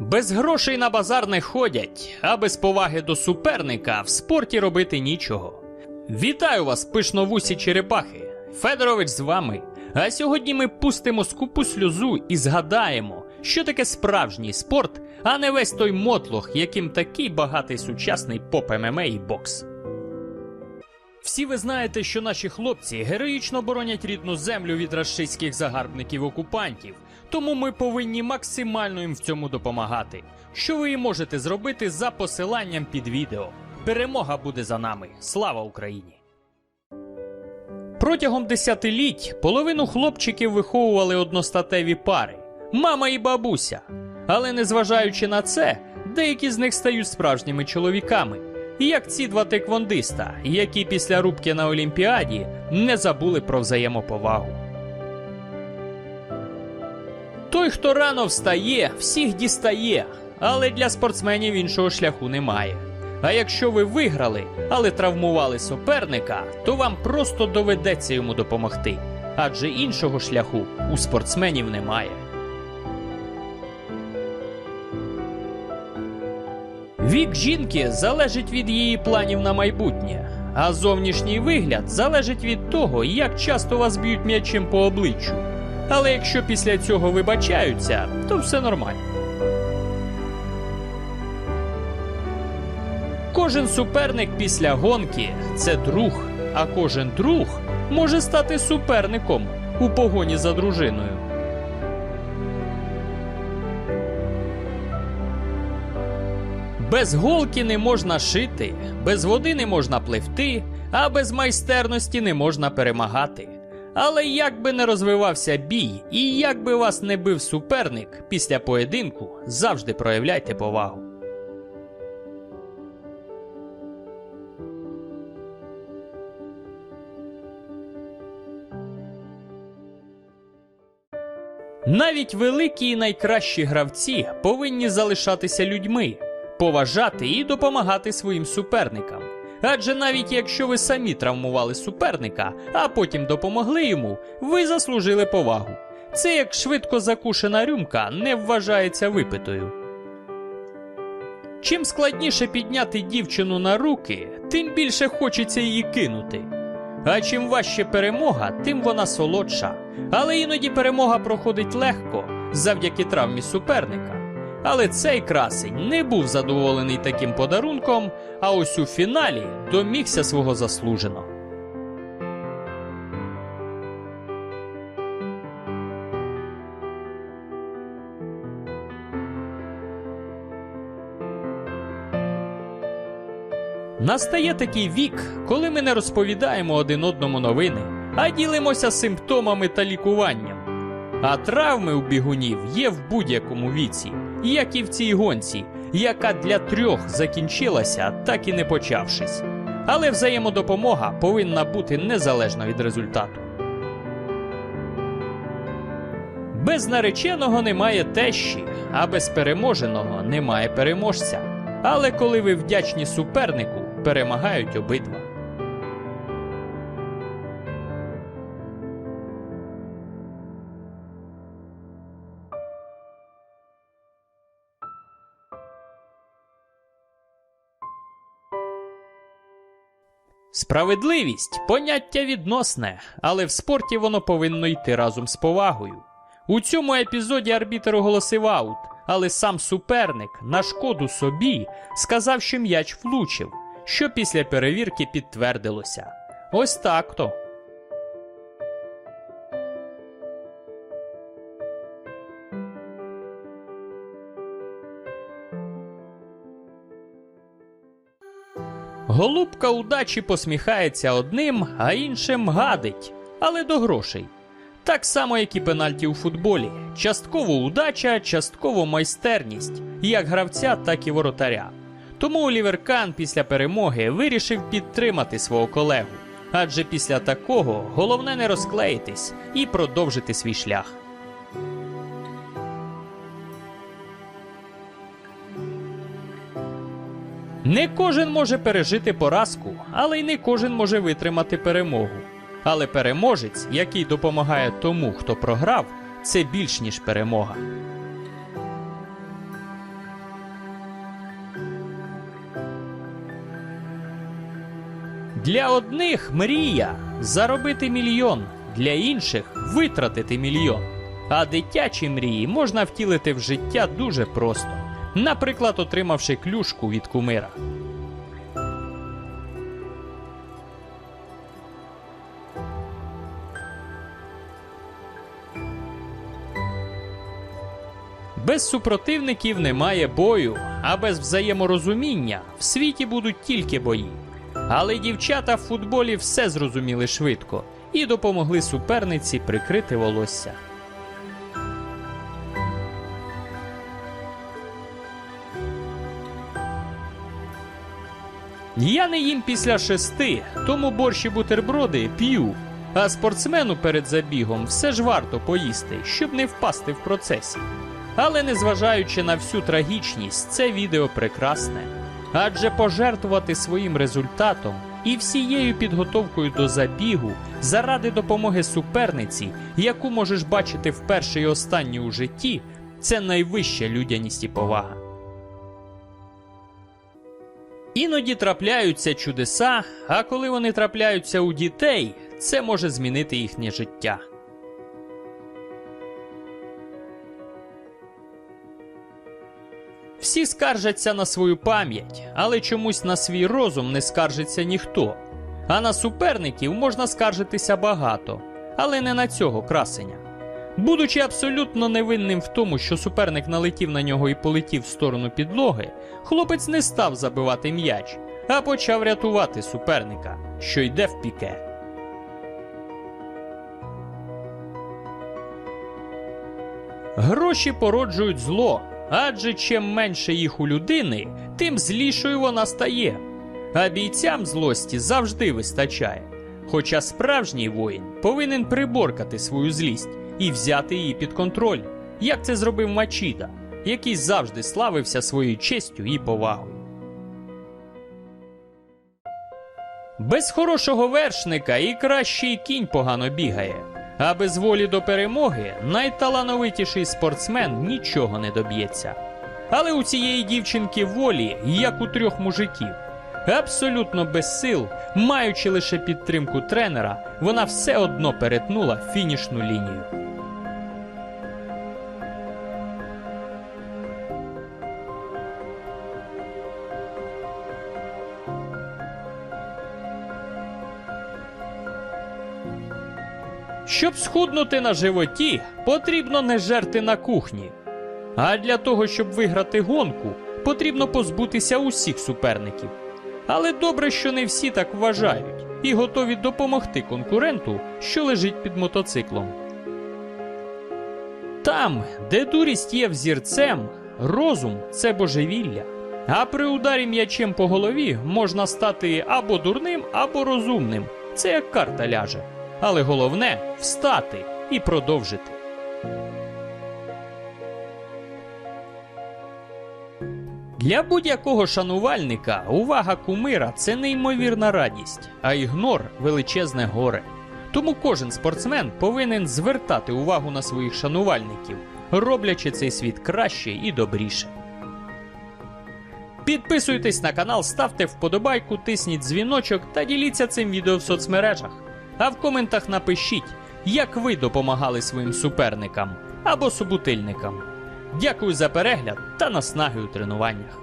Без грошей на базар не ходять, а без поваги до суперника в спорті робити нічого. Вітаю вас, пишновусі черепахи! Федорович з вами. А сьогодні ми пустимо скупу сльозу і згадаємо, що таке справжній спорт, а не весь той мотлох, яким такий багатий сучасний поп ММА і бокс. Всі ви знаєте, що наші хлопці героїчно боронять рідну землю від рашистських загарбників-окупантів, тому ми повинні максимально їм в цьому допомагати. Що ви і можете зробити за посиланням під відео. Перемога буде за нами. Слава Україні! Протягом десятиліть половину хлопчиків виховували одностатеві пари мама і бабуся. Але незважаючи на це, деякі з них стають справжніми чоловіками. Як ці два теквондиста, які після рубки на Олімпіаді не забули про взаємоповагу. Той, хто рано встає, всіх дістає, але для спортсменів іншого шляху немає. А якщо ви виграли, але травмували суперника, то вам просто доведеться йому допомогти, адже іншого шляху у спортсменів немає. Вік жінки залежить від її планів на майбутнє, а зовнішній вигляд залежить від того, як часто вас б'ють м'ячем по обличчю. Але якщо після цього вибачаються, то все нормально. Кожен суперник після гонки це друг, а кожен друг може стати суперником у погоні за дружиною. Без голки не можна шити, без води не можна пливти, а без майстерності не можна перемагати. Але як би не розвивався бій, і як би вас не бив суперник, після поєдинку завжди проявляйте повагу. Навіть великі і найкращі гравці повинні залишатися людьми, поважати і допомагати своїм суперникам. Адже навіть якщо ви самі травмували суперника, а потім допомогли йому, ви заслужили повагу. Це як швидко закушена рюмка не вважається випитою. Чим складніше підняти дівчину на руки, тим більше хочеться її кинути. А чим важче перемога, тим вона солодша. Але іноді перемога проходить легко завдяки травмі суперника. Але цей красень не був задоволений таким подарунком, а ось у фіналі домігся свого заслужено. Настає такий вік, коли ми не розповідаємо один одному новини, а ділимося симптомами та лікуванням. А травми у бігунів є в будь-якому віці, як і в цій гонці, яка для трьох закінчилася, так і не почавшись. Але взаємодопомога повинна бути незалежно від результату. Без нареченого немає тещі, а без переможеного немає переможця. Але коли ви вдячні супернику, перемагають обидва. Справедливість поняття відносне, але в спорті воно повинно йти разом з повагою. У цьому епізоді арбітер оголосив аут, але сам суперник на шкоду собі сказав, що м'яч влучив, що після перевірки підтвердилося. Ось так то. Голубка удачі посміхається одним, а іншим гадить, але до грошей. Так само, як і пенальті у футболі. Частково удача, частково майстерність, як гравця, так і воротаря. Тому Олівер Кан після перемоги вирішив підтримати свого колегу. Адже після такого головне не розклеїтись і продовжити свій шлях. Не кожен може пережити поразку, але й не кожен може витримати перемогу. Але переможець, який допомагає тому, хто програв, це більш ніж перемога. Для одних мрія заробити мільйон, для інших витратити мільйон. А дитячі мрії можна втілити в життя дуже просто наприклад, отримавши клюшку від кумира. Без супротивників немає бою, а без взаєморозуміння в світі будуть тільки бої. Але дівчата в футболі все зрозуміли швидко і допомогли суперниці прикрити волосся. Я не їм після шести, тому борщ і бутерброди п'ю. А спортсмену перед забігом все ж варто поїсти, щоб не впасти в процесі. Але незважаючи на всю трагічність, це відео прекрасне. Адже пожертвувати своїм результатом і всією підготовкою до забігу заради допомоги суперниці, яку можеш бачити вперше і останнє у житті, це найвища людяність і повага. Іноді трапляються чудеса, а коли вони трапляються у дітей, це може змінити їхнє життя. Всі скаржаться на свою пам'ять, але чомусь на свій розум не скаржиться ніхто. А на суперників можна скаржитися багато, але не на цього красення. Будучи абсолютно невинним в тому, що суперник налетів на нього і полетів в сторону підлоги, хлопець не став забивати м'яч, а почав рятувати суперника, що йде в піке. Гроші породжують зло, адже чим менше їх у людини, тим злішою вона стає. А бійцям злості завжди вистачає. Хоча справжній воїн повинен приборкати свою злість і взяти її під контроль, як це зробив Мачіда, який завжди славився своєю честю і повагою. Без хорошого вершника і кращий кінь погано бігає. А без волі до перемоги найталановитіший спортсмен нічого не доб'ється. Але у цієї дівчинки волі, як у трьох мужиків, абсолютно без сил, маючи лише підтримку тренера, вона все одно перетнула фінішну лінію. Щоб схуднути на животі, потрібно не жерти на кухні. А для того, щоб виграти гонку, потрібно позбутися усіх суперників. Але добре, що не всі так вважають і готові допомогти конкуренту, що лежить під мотоциклом. Там, де дурість є взірцем, розум це божевілля. А при ударі м'ячем по голові можна стати або дурним, або розумним. Це як карта ляже. Але головне встати і продовжити. Для будь-якого шанувальника увага кумира це неймовірна радість, а ігнор величезне горе. Тому кожен спортсмен повинен звертати увагу на своїх шанувальників, роблячи цей світ краще і добріше. Підписуйтесь на канал, ставте вподобайку, тисніть дзвіночок та діліться цим відео в соцмережах. А в коментах напишіть, як ви допомагали своїм суперникам або субутильникам. Дякую за перегляд та наснаги у тренуваннях.